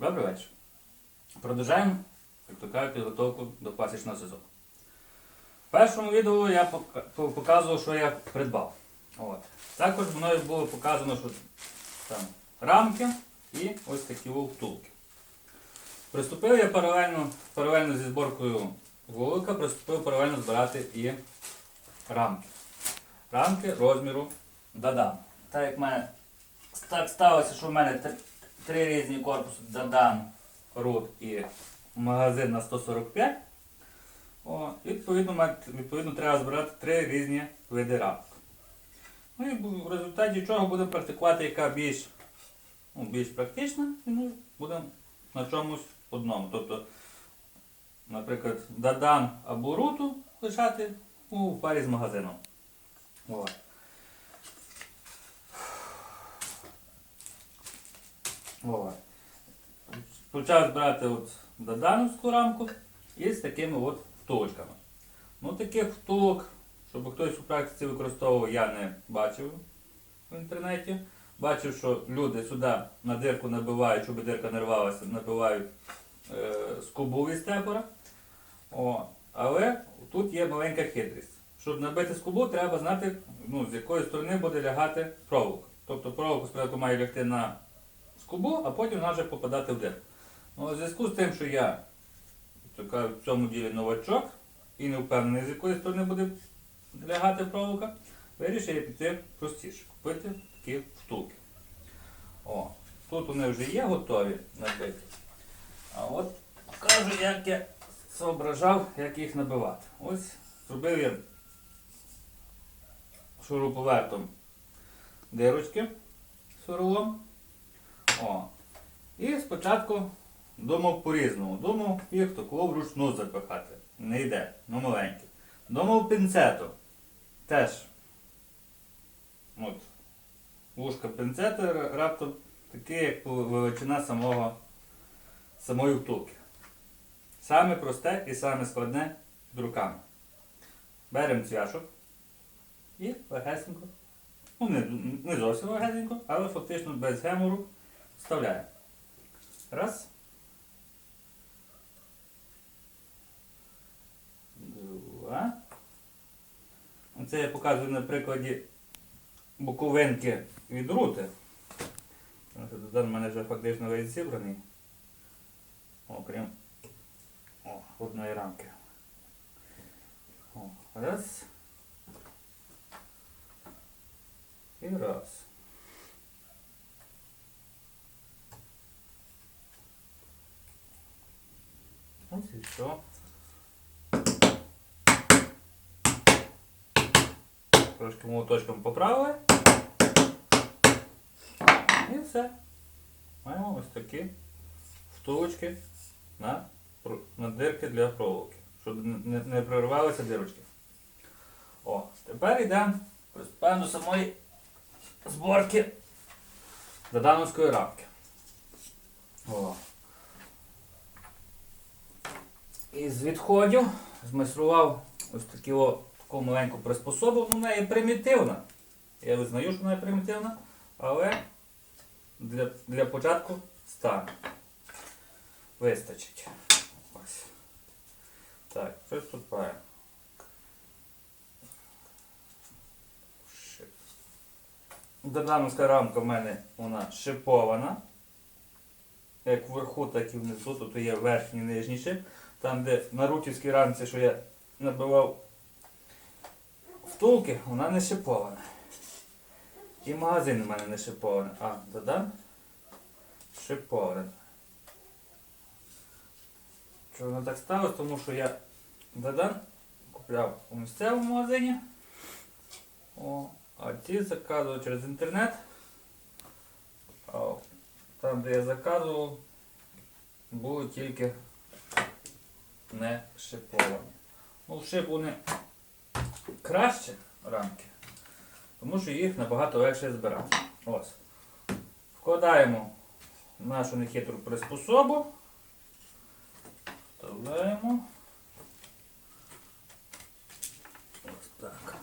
Добрий вечір. Продовжаємо, як то кажуть, підготовку до пасічного сезону. В першому відео я показував, що я придбав. От. Також мною було показано, що там рамки і ось такі втулки. Приступив я паралельно, паралельно зі зборкою вулика, приступив паралельно збирати і рамки. Рамки розміру Дадан. Так як мене так сталося, що в мене три, різні корпуси Дадан, Рут і магазин на 145. О, відповідно, відповідно, треба збирати три різні види рамок. Ну і в результаті чого будемо практикувати, яка більш, ну, більш практична, і ну, будемо на чомусь одному. Тобто, наприклад, Дадан або Руту лишати у парі з магазином. От. Почав збирати от додановську рамку і з такими от втулочками. Ну таких втулок, щоб хтось у практиці використовував, я не бачив в інтернеті. Бачив, що люди сюди на дирку набивають, щоб дирка не рвалася, набивають е, скобу від степора. О, але тут є маленька хитрість. Щоб набити скобу, треба знати, ну, з якої сторони буде лягати проволока. Тобто проволока спочатку має лягти на скобу, а потім вона вже попадати в дирку. Ну, у зв'язку з тим, що я така, в цьому ділі новачок і не впевнений, з якої сторони буде лягати проволока, вирішив я піти простіше, купити такі втулки. О, тут вони вже є готові набиті. А от покажу, як я зображав, як їх набивати. Ось зробив я шуруповертом дирочки сверлом. О. І спочатку думав по-різному. Думав їх такого вручну запихати. Не йде, ну маленький. Думав пінцетом. Теж. От. Вушка пінцета раптом таке, як величина самого, самої втулки. Саме просте і саме складне руками. Беремо цвяшок і легесенько. Ну, не, не зовсім легесенько, але фактично без гемору вставляємо. Раз. Два. Це я показую на прикладі боковинки від рути. Додан в мене вже фактично весь зібраний. Окрім о, одної рамки. О, раз. І раз. Ось і все. Трошки молоточком поправили. І все. Маємо ось такі втулочки на, на дирки для проволоки, щоб не, не, прорвалися дирочки. О, тепер йдемо приступаємо до самої зборки додановської рамки. О. Із відходів змайстрував ось такі о, таку маленьку приспособу. Ну, Вона є примітивна. Я визнаю, що вона є примітивна, але для, для початку стане. Вистачить. Ось. Так, приступаємо. Додановська рамка в мене вона шипована. Як вверху, так і внизу. Тут є верхній і нижній шип. Там, де на рутівській рамці, що я набивав втулки, вона не шипована. І магазин у мене не шипований. А, додам шипований. Чого воно так сталося? Тому що я додан купляв у місцевому магазині. О, а ці заказував через інтернет. Там, де я заказував, були тільки не шиповані. Ну, шип вони краще рамки, тому що їх набагато легше збирати. Ось. Вкладаємо нашу нехитру приспособу. Вставляємо. Ось так.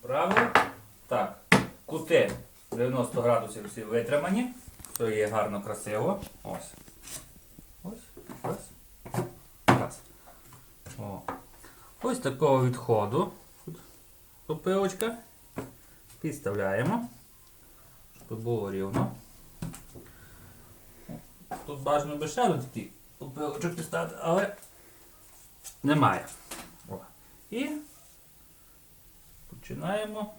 Правильно. Так. Кути 90 градусів всі витримані. то є гарно красиво. Ось. Раз. Раз. О. Ось такого відходу. Попилочка. Підставляємо, щоб було рівно. Тут бажано би ще такий попилочок підставити, але немає. О. І починаємо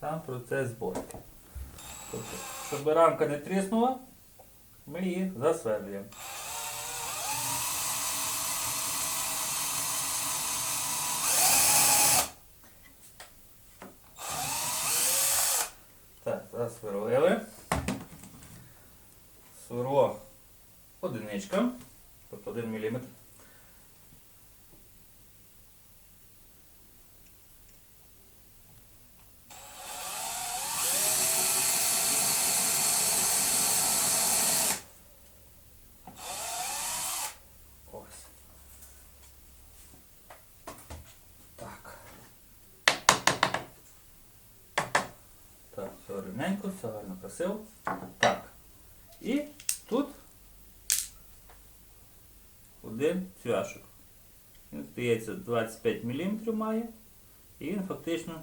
сам процес зборки. Тобто, щоб рамка не тріснула, ми її засверлюємо. Так, засверлили. Сверло одиничка, тобто 1 мм. Ось. Так. Так, все рівненько, все гарно красиво. Так. І тут один цвяшок. Він здається 25 мм має. І він фактично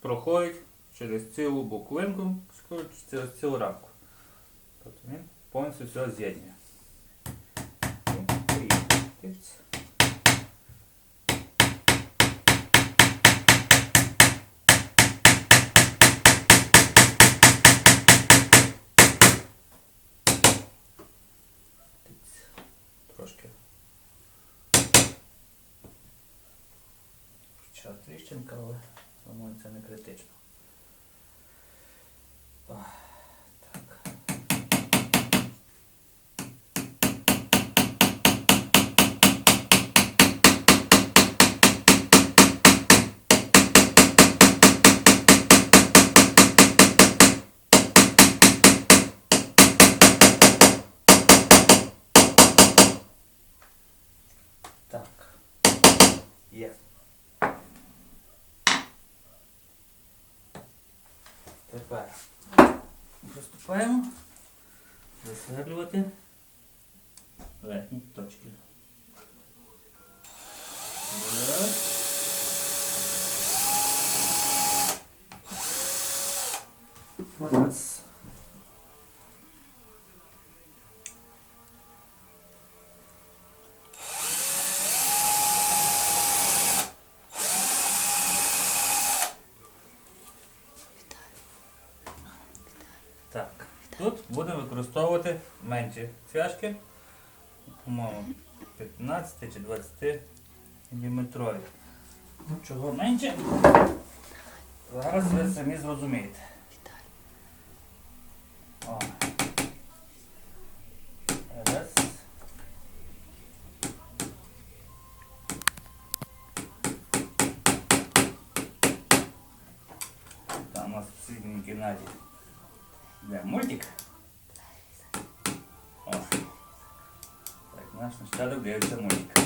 проходить через цілу буклинку, через цілу рамку. Тобто він повністю все з'єднує. І поїхали. Трошки. Хоча тріщинка, але думаю, це не критично. Тепер приступаємо засверлювати верхні точки. Раз. Раз. Будемо використовувати менші цвяшки, по-моєму, 15 чи 20 мм. Ну, чого менше? Зараз ви самі зрозумієте. Там у нас в сусідній кімнаті Де мультик? Аз ще да гледам за музика.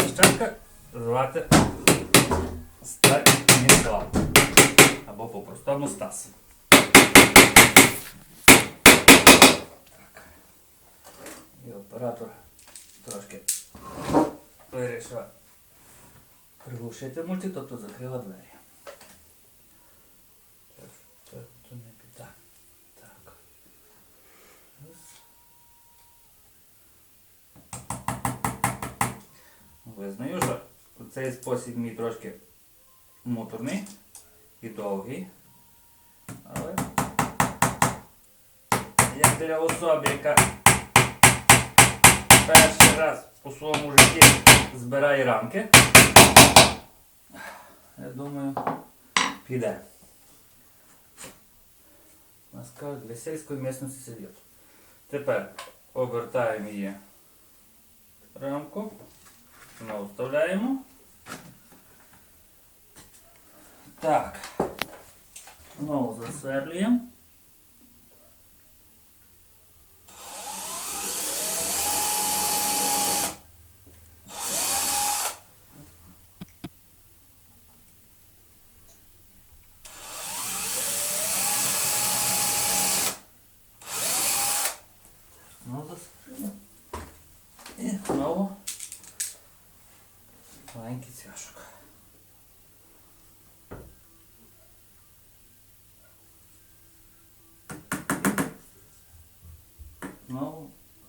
Нещатка злата стар не злата. Або по-простовно стас. И оператор трошки той решва. Приглушете мультитото, закрила двері. Цей спосіб мій трошки муторний і довгий. Але як для особи, яка перший раз у своєму житті збирає рамки, я думаю, піде. Нас кажуть, для сільської місцевості сидять. Тепер обертаємо її рамку, знову вставляємо. Так, знову засверлюємо.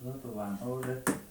我都玩欧的。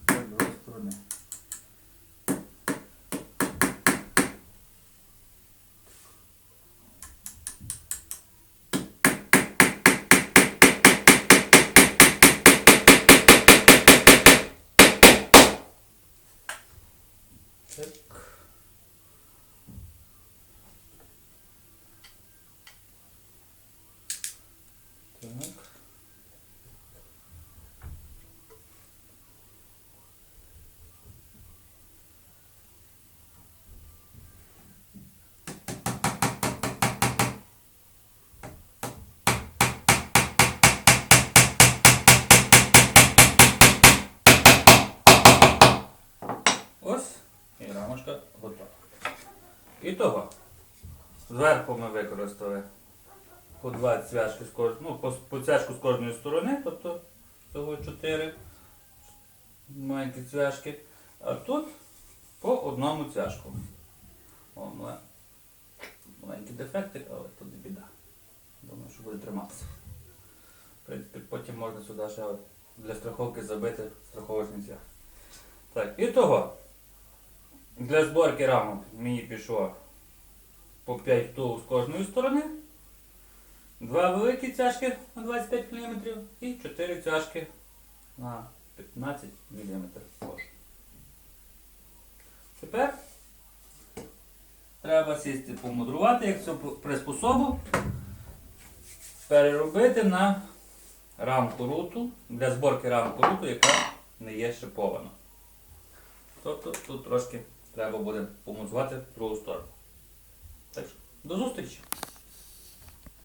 Рамочка готова. І того. Зверху ми використали по два цвяшки з кож... ну, по, по цвяшку з кожної сторони, тобто всього 4 маленькі цвяшки. А тут по одному цвяшку. О, мале- маленький дефектик, але тут біда. Думаю, що буде триматися. В принципі, потім можна сюди ще для страховки забити страховочний цвях. Так, і того. Для зборки рамок мені пішло по 5 втул з кожної сторони. Два великі цяжки на 25 мм і 4 цяжки на 15 мм кожен. Тепер треба сісти помудрувати, як цю приспособу, переробити на рамку руту для зборки рамку руту, яка не є шипована. Тобто тут трошки треба буде помудрувати другу сторону. Так що, до зустрічі!